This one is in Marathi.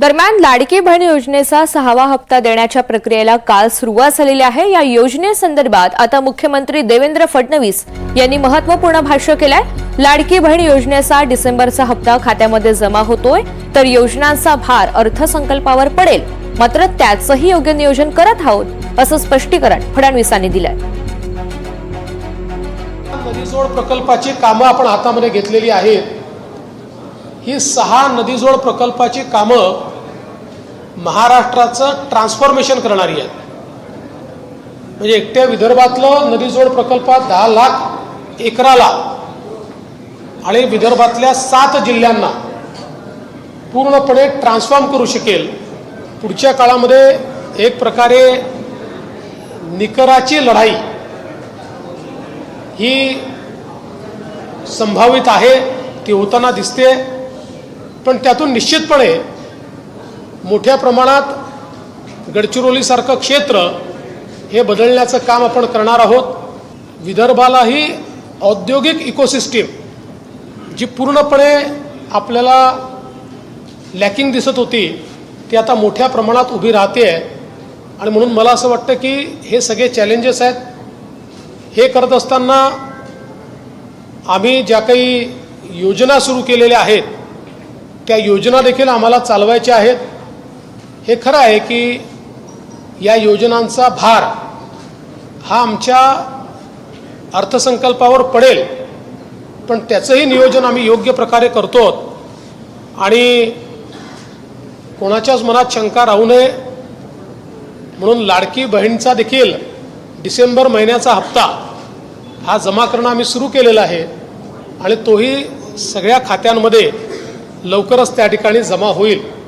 दरम्यान लाडकी बहीण योजनेचा सहावा हप्ता देण्याच्या प्रक्रियेला काल सुरुवात झालेली आहे. या योजनेसंदर्भात आता मुख्यमंत्री देवेंद्र फडणवीस यांनी महत्त्वपूर्ण भाष्य केलंय. लाडकी बहीण योजनेचा डिसेंबरचा हप्ता खात्यामध्ये जमा होतोय तर योजनांचा भार अर्थसंकल्पावर पडेल. मात्र त्याचंही योग्य नियोजन करत आहोत असं स्पष्टीकरण फडणवीसांनी दिलंय. नदीजोड प्रकल्पाची कामं आपण हातामध्ये घेतलेली आहेत. ही सहा नदीजोड प्रकल्पाची कामं महाराष्ट्राचं ट्रान्सफॉर्मेशन करणारी आहेत म्हणजे एकट्या विदर्भातलं नदीजोड प्रकल्पात दहा लाख एकराला आणि विदर्भातल्या सात जिल्ह्यांना पूर्णपणे ट्रान्सफॉर्म करू शकेल. पुढच्या काळामध्ये एक प्रकारे निकराची लढाई ही संभावित आहे ती होताना दिसते. पण त्यातून निश्चितपणे मोठ्या प्रमाणात गडचिरोलीसारखं क्षेत्र हे बदलण्याचं काम आपण करणार आहोत. विदर्भालाही औद्योगिक इकोसिस्टीम जी पूर्णपणे आपल्याला लॅकिंग दिसत होती ती आता मोठ्या प्रमाणात उभी राहते आणि म्हणून मला असं वाटतं की हे सगळे चॅलेंजेस आहेत. हे करत असताना आम्ही ज्या काही योजना सुरू केलेल्या आहेत त्या योजना देखील आम्हाला चालवायच्या आहेत. हे खरं आहे की या योजनांचा भार हा आमच्या अर्थसंकल्पावर पडेल पण त्याचंही नियोजन आम्ही योग्य प्रकारे करतो. आणि कोणाच्याच मनात शंका राहू नये. म्हणून लाडकी बहीणचा देखील डिसेंबर महिन्याचा हप्ता हा जमा करणं आम्ही सुरू केलेला आहे आणि तोही सगळ्या खात्यांमध्ये लवकरच त्या ठिकाणी जमा होईल.